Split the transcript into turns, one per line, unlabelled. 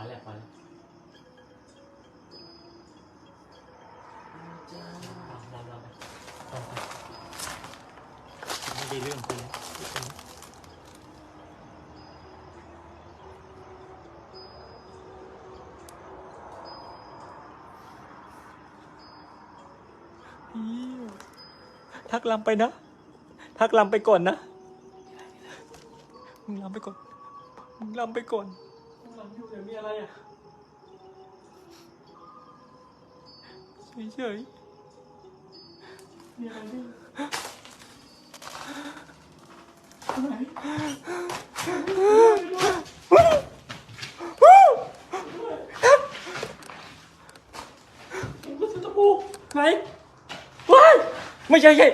พอแล้วเราเราไปเอาไปไม่ได้เรื่องคุณทักลำไปนะ ทักลำไปก่อนนะ มึงลำไปก่อน มึงลำไปก่อน อยู่เดี๋ยวมีอะไรอ่ะ เฉยๆมีอะไรดิไหนผมก็ซื้อตะปูไหนว้ายไม่ใช่ใช่